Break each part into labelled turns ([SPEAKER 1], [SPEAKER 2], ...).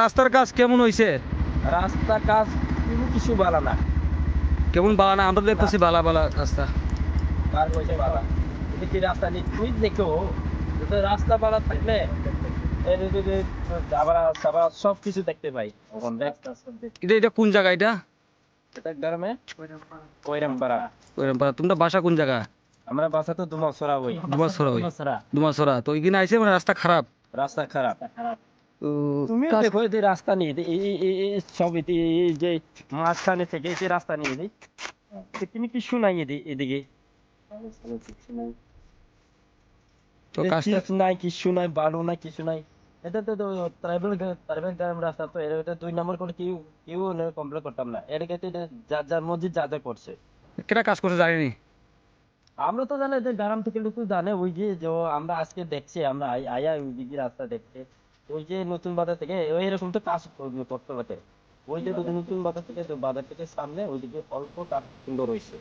[SPEAKER 1] রাস্তার কাজ কেমন হইছে?
[SPEAKER 2] রাস্তা কাজ কোনো কিছু ভালো না।
[SPEAKER 1] কেমন বালা না? আমরা দেখতেছি বালা বালা রাস্তা।
[SPEAKER 2] কার পয়সা বালা এদিকে রাস্তা নেই তুই দেখো যদি রাস্তা ভালো থাকলে এর যাবার সাবার সব কিছু দেখতে পাই। এখন দেখ
[SPEAKER 1] এটা এটা কোন জায়গা এটা?
[SPEAKER 2] এটা গ্রামে? কইরামপাড়া।
[SPEAKER 1] ওইরকম তোমরা বাসা কোন জায়গা?
[SPEAKER 2] আমরা বাসা তো দুমাসরা ওই
[SPEAKER 1] ডুমাসরা ওই
[SPEAKER 2] দুমাসরা
[SPEAKER 1] তো ওইখানে আইছে মানে রাস্তা খারাপ?
[SPEAKER 2] রাস্তা খারাপ।
[SPEAKER 1] তো
[SPEAKER 2] তুমি দেখো এই রাস্তা নিয়ে এই- সব যে মাঝখানে থেকে এই যে রাস্তা নিয়ে এদি তুমি নাই এদি এদিকে।
[SPEAKER 1] তো কাজটা
[SPEAKER 2] নাই কিছু নাই বালু নাই কিছু নাই। এটা তো ট্রাইবেল ট্রাইবেল গ্রাম রাস্তা তো এটা দুই নম্বর করে কেউ কেউ কমপ্লেন করতাম না। এটা যার যার মধ্যে যা যা করছে।
[SPEAKER 1] কেটা কাজ করতে জানিনি?
[SPEAKER 2] আমরা তো জানি যে গ্রাম থেকে লোক জানে ওই যে যে আমরা আজকে দেখছি আমরা আয়া ওই দিকে রাস্তা দেখতে ওই যে নতুন বাজার থেকে ওই এরকম তো কাজ করবে- করতে পারে ওই যে নতুন নতুন বাজার থেকে তো বাজার থেকে সামনে ওইদিকে অল্প কাজ সুন্দর হয়েছে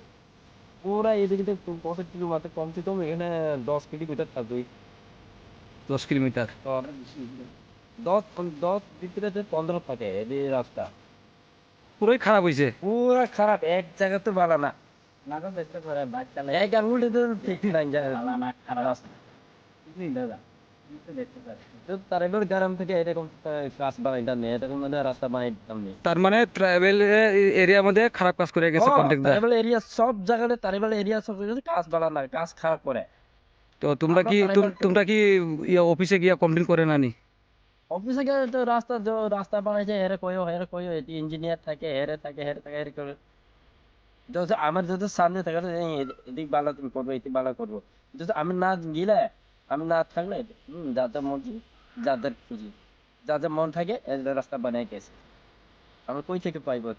[SPEAKER 2] পুরা এদিকে তো কত কিলোমিটার কমছে কম এখানে দশ কিলোমিটার থাকবে
[SPEAKER 1] দশ কিলোমিটার?
[SPEAKER 2] দশ দশ ভিতরে যে পনেরো থাকে এই রাস্তা।
[SPEAKER 1] পুরোই খারাপ হইছে?
[SPEAKER 2] পুরা খারাপ এক জায়গা তো ভালো না। এক আঙুলে তো ঠিক নাই জায়গা রাস্তা তো কাজ বানাইতাম নেই রাস্তা নেই
[SPEAKER 1] তার মানে ট্রাইবেল এরিয়ার মধ্যে খারাপ কাজ করে গেছে
[SPEAKER 2] ট্রাইবাল এরিয়া সব জায়গাতে ট্রাইবাল এরিয়া সব কাজ বাড়ানো কাজ খারাপ করে।
[SPEAKER 1] তো তোমরা কি তোমরা কি ইয়া অফিসে গিয়া কমপ্লেন করে নানি?
[SPEAKER 2] অফিসে গেলে তো রাস্তা যে রাস্তা বানাইছে হেরে কইও হেরে কইও এটি ইঞ্জিনিয়ার থাকে হেরে থাকে হেরে থাকে হেরে করে। আমার যত সামনে থাকে এদিক বালা তুমি করব এদিক বালা করব। যদি আমি না গেলে আমি না থাকলে, হম, যাদের মর্জি, যাদের খুশি যাদের মন থাকে, এদের রাস্তা বানিয়ে গেছে। আমরা কই থেকে পাইবো?